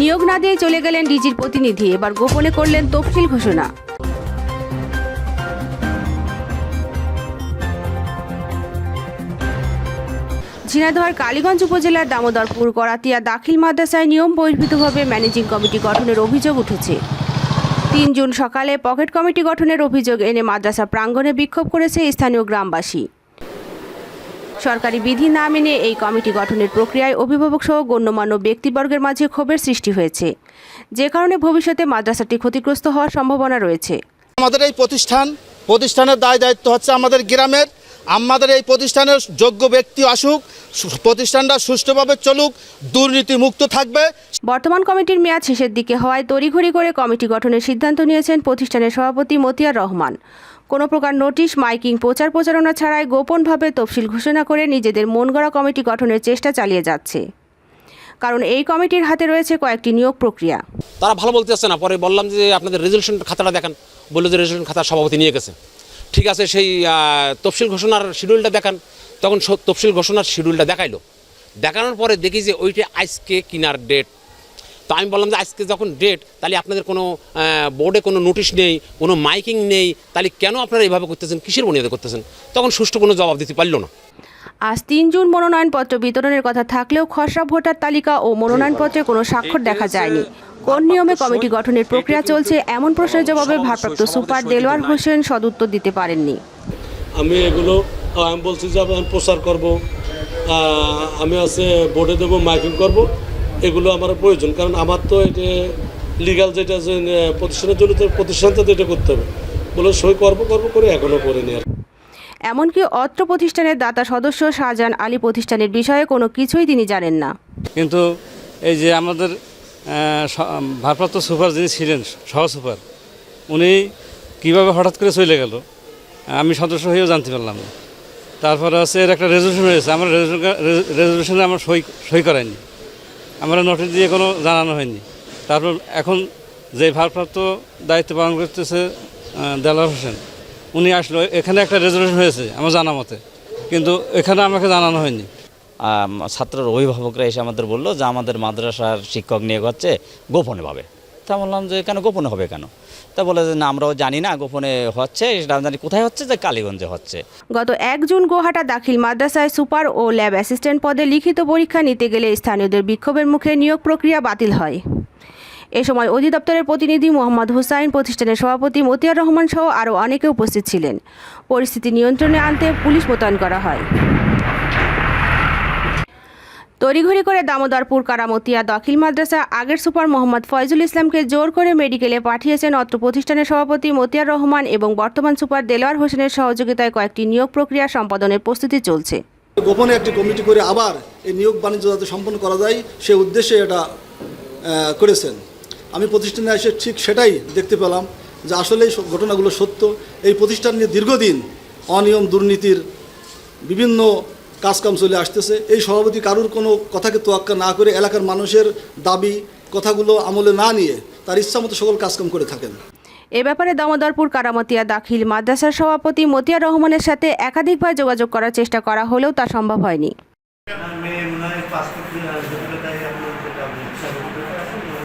নিয়োগ না দিয়ে চলে গেলেন ডিজির প্রতিনিধি। এবার গোপনে করলেন তফসিল ঘোষণা। ঝিনাইদহের কালীগঞ্জ উপজেলার দামোদরপুর, করাতিয়া দাখিল মাদ্রাসায় নিয়ম বহির্ভূতভাবে ম্যানেজিং কমিটি গঠনের অভিযোগ উঠেছে। তিন জুন সকালে পকেট কমিটি গঠনের অভিযোগ এনে মাদ্রাসা প্রাঙ্গণে বিক্ষোভ করেছে স্থানীয় গ্রামবাসী। সরকারি বিধি না মেনে এই কমিটি গঠনের প্রক্রিয়ায় অভিভাবক সহ গণ্যমান্য ব্যক্তিবর্গের মাঝে ক্ষোভের সৃষ্টি হয়েছে। যে কারণে ভবিষ্যতে মাদ্রাসাটি ক্ষতিগ্রস্ত হওয়ার সম্ভাবনা রয়েছে। আমাদের এই প্রতিষ্ঠান, প্রতিষ্ঠানের দায় দায়িত্ব হচ্ছে আমাদের গ্রামের আমাদের এই প্রতিষ্ঠানের যোগ্য ব্যক্তি আসুক প্রতিষ্ঠানটা সুষ্ঠুভাবে চলুক দুর্নীতি মুক্ত থাকবে। বর্তমান কমিটির মেয়াদ শেষের দিকে হওয়ায় তড়িঘড়ি করে কমিটি গঠনের সিদ্ধান্ত নিয়েছেন প্রতিষ্ঠানের সভাপতি মতিয়ার রহমান। কোনো প্রকার নোটিশ মাইকিং প্রচার প্রচারণা ছাড়াই গোপনভাবে তফসিল ঘোষণা করে নিজেদের মন গড়া কমিটি গঠনের চেষ্টা চালিয়ে যাচ্ছে। কারণ এই কমিটির হাতে রয়েছে কয়েকটি নিয়োগ প্রক্রিয়া। তারা ভালো বলতে আসছে না। পরে বললাম যে আপনাদের রেজলিউশন খাতাটা দেখান। বলল যে রেজলিউশন খাতা সভাপতি নিয়ে গেছে। ঠিক আছে, সেই তফসিল ঘোষণার শিডিউলটা দেখান। তখন তফসিল ঘোষণার শিডিউলটা দেখাইলো। দেখানোর পরে দেখি যে ওইটা আজকে কিনার ডেট তো আমি বললাম যে আজকে যখন ডেট তাহলে আপনাদের কোনো বোর্ডে কোনো নোটিশ নেই, কোনো মাইকিং নেই, তাহলে কেন আপনারা এইভাবে করতেছেন, কিসের বুনিয়াদে করতেছেন? তখন সুষ্ঠু কোনো জবাব দিতে পারল না। আজ তিন জুন মনোনয়নপত্র বিতরণের কথা থাকলেও খসড়া ভোটার তালিকা ও মনোনয়নপত্রে কোনো স্বাক্ষর দেখা যায়নি। কোন নিয়মে কমিটি গঠনের প্রক্রিয়া চলছে এমন প্রশ্নের জবাবে ভারপ্রাপ্ত সুপার দেলোয়ার হোসেন সদুত্তর দিতে পারেননি। আমি এগুলো আমি বলছি যে আমি প্রচার করব। আমি আছে বোর্ডে দেবো মাইকিং করব। এগুলো আমার প্রয়োজন কারণ আমার তো এটা লিগাল যেটা প্রতিষ্ঠানের জন্য তো প্রতিষ্ঠান তো এটা করতে হবে। বলে সই করব করব করে এখনও করিনি আর এমনকি অত্র প্রতিষ্ঠানের দাতা সদস্য শাহজাহান আলী প্রতিষ্ঠানের বিষয়ে কোনো কিছুই তিনি জানেন না। কিন্তু এই যে আমাদের ভারপ্রাপ্ত সুপার যিনি ছিলেন, সহ সুপার, উনি কীভাবে হঠাৎ করে চলে গেল, আমি সদস্য হয়েও জানতে পারলাম না। তারপরে হচ্ছে এর একটা রেজলিউশন হয়েছে আমার রেজলিউশনে আমার সই সই করায়নি। আমরা নোটিশ দিয়ে কোনো জানানো হয়নি। তারপর এখন যে ভারপ্রাপ্ত দায়িত্ব পালন করতেছে দেলার হোসেন, উনি আসলো, এখানে একটা রেজলিউশন হয়েছে আমার জানা মতে, কিন্তু এখানে আমাকে জানানো হয়নি। ছাত্রের অভিভাবকরা এসে আমাদের বলল যে আমাদের মাদ্রাসার শিক্ষক নিয়োগ হচ্ছে গোপনেভাবে। তা বললাম যে কেন গোপনে হবে কেন? তা বলে যে না, আমরাও জানি না, গোপনে হচ্ছে, সেটা জানি। কোথায় হচ্ছে? যে কালীগঞ্জে হচ্ছে। গত এক জুন গোহাটা দাখিল মাদ্রাসায় সুপার ও ল্যাব অ্যাসিস্ট্যান্ট পদে লিখিত পরীক্ষা নিতে গেলে স্থানীয়দের বিক্ষোভের মুখে নিয়োগ প্রক্রিয়া বাতিল হয়। এ সময় অধিদপ্তরের প্রতিনিধি মোহাম্মদ হুসাইন, প্রতিষ্ঠানের সভাপতি মতিয়ার রহমান সহ আরও অনেকে উপস্থিত ছিলেন। পরিস্থিতি নিয়ন্ত্রণে আনতে পুলিশ মোতায়েন করা হয়। তড়িঘড়ি করে দামোদরপুর কারামতিয়া দাখিল মাদ্রাসা আগের সুপার মোহাম্মদ ফয়জুল ইসলামকে জোর করে মেডিকেলে পাঠিয়েছেন অত্র প্রতিষ্ঠানের সভাপতি মতিয়ার রহমান এবং বর্তমান সুপার দেলোয়ার হোসেনের সহযোগিতায় কয়েকটি নিয়োগ প্রক্রিয়া সম্পাদনের প্রস্তুতি চলছে। গোপনে একটি কমিটি করে আবার এই নিয়োগ বাণিজ্য যাতে সম্পন্ন করা যায়, সে উদ্দেশ্যে এটা করেছেন। আমি প্রতিষ্ঠানে এসে ঠিক সেটাই দেখতে পেলাম যে আসলে এই ঘটনাগুলো সত্য। এই প্রতিষ্ঠান নিয়ে দীর্ঘদিন অনিয়ম, দুর্নীতির বিভিন্ন কাজকাম চলে আসতেছে। এই সভাপতি কারুর কোনো কথাকে তোয়াক্কা না করে এলাকার মানুষের দাবি কথাগুলো আমলে না নিয়ে তার ইচ্ছা মতো সকল কাজকাম করে থাকেন। এ ব্যাপারে দামোদরপুর কারামতিয়া দাখিল মাদ্রাসার সভাপতি মতিয়া রহমানের সাথে একাধিকবার যোগাযোগ করার চেষ্টা করা হলেও তা সম্ভব হয়নি।